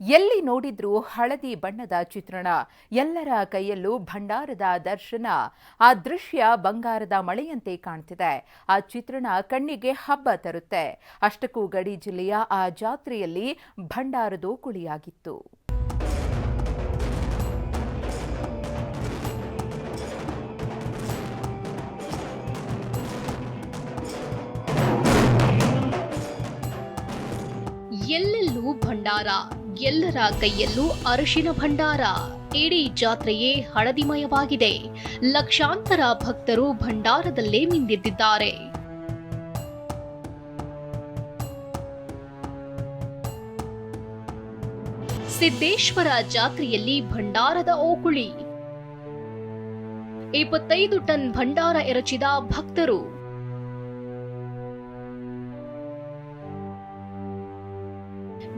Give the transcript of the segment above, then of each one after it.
ಎಲ್ಲಿ ನೋಡಿದ್ರೂ ಹಳದಿ ಬಣ್ಣದ ಚಿತ್ರಣ, ಎಲ್ಲರ ಕೈಯಲ್ಲೂ ಭಂಡಾರದ ದರ್ಶನ. ಆ ದೃಶ್ಯ ಬಂಗಾರದ ಮಳೆಯಂತೆ ಕಾಣ್ತಿದೆ. ಆ ಚಿತ್ರಣ ಕಣ್ಣಿಗೆ ಹಬ್ಬ ತರುತ್ತೆ. ಅಷ್ಟಕ್ಕೂ ಗಡಿ ಜಿಲ್ಲೆಯ ಆ ಜಾತ್ರೆಯಲ್ಲಿ ಭಂಡಾರದೋ ಕುಳಿಯಾಗಿತ್ತು. ಎಲ್ಲೆಲ್ಲೂ ಭಂಡಾರ. ಎಲ್ಲರ ಕೈಯಲ್ಲೂ ಅರಿಶಿನ ಭಂಡಾರ. ಇಡೀ ಜಾತ್ರೆಯೇ ಹಳದಿಮಯವಾಗಿದೆ. ಲಕ್ಷಾಂತರ ಭಕ್ತರು ಭಂಡಾರದಲ್ಲೇ ಮಿಂದೆದ್ದಿದ್ದಾರೆ. ಸಿದ್ದೇಶ್ವರ ಜಾತ್ರೆಯಲ್ಲಿ ಭಂಡಾರದ ಓಕುಳಿ. ಇಪ್ಪತ್ತೈದು ಟನ್ ಭಂಡಾರ ಎರಚಿದ ಭಕ್ತರು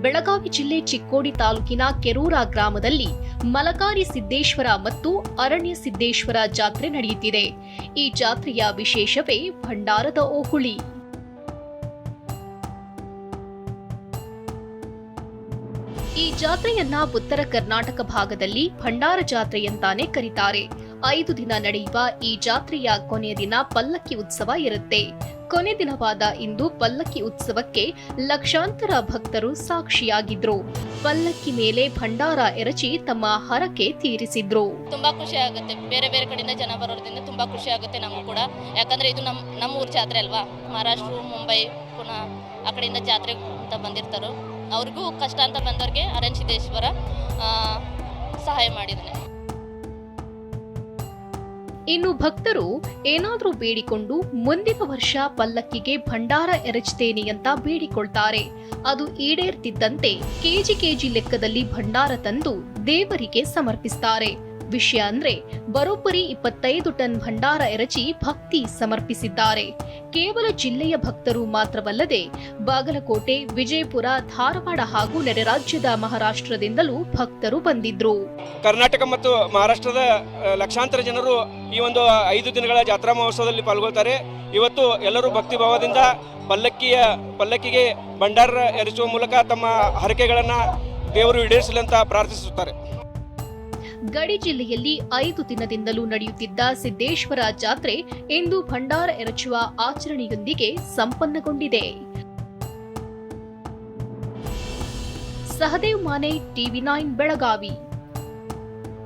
ಬೆಳಗಾವಿ ಜಿಲ್ಲೆ ಚಿಕ್ಕೋಡಿ ತಾಲೂಕಿನ ಕೆರೂರ ಗ್ರಾಮದಲ್ಲಿ ಮಲಕಾರಿ ಸಿದ್ದೇಶ್ವರ ಮತ್ತು ಅರಣ್ಯ ಸಿದ್ದೇಶ್ವರ ಜಾತ್ರೆ ನಡೆಯುತ್ತಿದೆ. ಈ ಜಾತ್ರೆಯ ವಿಶೇಷವೇ ಭಂಡಾರದ ಓಹುಳಿ. ಈ ಜಾತ್ರೆಯನ್ನ ಉತ್ತರ ಕರ್ನಾಟಕ ಭಾಗದಲ್ಲಿ ಭಂಡಾರ ಜಾತ್ರೆ ಅಂತಾನೆ ಕರೀತಾರೆ. ಐದು ದಿನ ನಡೆಯುವ ಈ ಜಾತ್ರೆಯ ಕೊನೆಯ ದಿನ ಪಲ್ಲಕ್ಕಿ ಉತ್ಸವ ಇರುತ್ತೆ. ಕೊನೆ ದಿನವಾದ ಇಂದು ಪಲ್ಲಕ್ಕಿ ಉತ್ಸವಕ್ಕೆ ಲಕ್ಷಾಂತರ ಭಕ್ತರು ಸಾಕ್ಷಿಯಾಗಿದ್ರು. ಪಲ್ಲಕ್ಕಿ ಮೇಲೆ ಭಂಡಾರ ಎರಚಿ ತಮ್ಮ ಹರಕೆ ತೀರಿಸಿದ್ರು. ತುಂಬಾ ಖುಷಿ ಆಗುತ್ತೆ. ಬೇರೆ ಬೇರೆ ಕಡೆಯಿಂದ ಜನ ಬರೋದ್ರಿಂದ ತುಂಬಾ ಖುಷಿ ಆಗುತ್ತೆ ನಮಗೂ ಕೂಡ. ಯಾಕಂದ್ರೆ ಇದು ನಮ್ಮ ನಮ್ಮ ಊರ್ ಜಾತ್ರೆ ಅಲ್ವಾ? ಮಹಾರಾಷ್ಟ್ರ, ಮುಂಬೈ, ಪುನಃ ಆ ಕಡೆಯಿಂದ ಜಾತ್ರೆ ಅಂತ ಬಂದಿರ್ತಾರೋ. ಅವ್ರಿಗೂ ಕಷ್ಟ ಅಂತ ಬಂದವ್ರಿಗೆ ಅರಣ್ಯ ಸಿದ್ದೇಶ್ವರ ಸಹಾಯ ಮಾಡಿದ್ದಾನೆ. ಇನ್ನು ಭಕ್ತರು ಏನಾದರೂ ಬೇಡಿಕೊಂಡು ಮುಂದಿನ ವರ್ಷ ಪಲ್ಲಕ್ಕಿಗೆ ಭಂಡಾರ ಎರಚುತ್ತೇನೆ ಅಂತ ಬೇಡಿಕೊಳ್ತಾರೆ. ಅದು ಈಡೇರ್ತಿದ್ದಂತೆ ಕೆಜಿ ಕೆಜಿ ಲೆಕ್ಕದಲ್ಲಿ ಭಂಡಾರ ತಂದು ದೇವರಿಗೆ ಸಮರ್ಪಿಸ್ತಾರೆ. ವಿಷಯ ಅಂದ್ರೆ ಬರೋಬ್ಬರಿ ಇಪ್ಪತ್ತೈದು ಟನ್ ಭಂಡಾರ ಎರಚಿ ಭಕ್ತಿ ಸಮರ್ಪಿಸಿದ್ದಾರೆ. ಕೇವಲ ಜಿಲ್ಲೆಯ ಭಕ್ತರು ಮಾತ್ರವಲ್ಲದೆ ಬಾಗಲಕೋಟೆ, ವಿಜಯಪುರ, ಧಾರವಾಡ ಹಾಗೂ ನೆರೆ ರಾಜ್ಯದ ಮಹಾರಾಷ್ಟ್ರದಿಂದಲೂ ಭಕ್ತರು ಬಂದಿದ್ರು. ಕರ್ನಾಟಕ ಮತ್ತು ಮಹಾರಾಷ್ಟ್ರದ ಲಕ್ಷಾಂತರ ಜನರು ಈ ಒಂದು ಐದು ದಿನಗಳ ಜಾತ್ರಾ ಮಹೋತ್ಸವದಲ್ಲಿ ಪಾಲ್ಗೊಳ್ತಾರೆ. ಇವತ್ತು ಎಲ್ಲರೂ ಭಕ್ತಿ ಭಾವದಿಂದ ಪಲ್ಲಕ್ಕಿಯ, ಪಲ್ಲಕ್ಕಿಗೆ ಭಂಡಾರ ಎರಚುವ ಮೂಲಕ ತಮ್ಮ ಹರಕೆಗಳನ್ನು ದೇವರು ಈಡೇರಿಸಲಿ ಅಂತ ಪ್ರಾರ್ಥಿಸುತ್ತಾರೆ. ಗಡಿ ಜಿಲ್ಲೆಯಲ್ಲಿ ಐದು ದಿನದಿಂದಲೂ ನಡೆಯುತ್ತಿದ್ದ ಸಿದ್ದೇಶ್ವರ ಜಾತ್ರೆ ಇಂದು ಭಂಡಾರ ಎರಚುವ ಆಚರಣೆಯೊಂದಿಗೆ ಸಂಪನ್ನಗೊಂಡಿದೆ. Sahadev Mane, TV nine, Belagavi.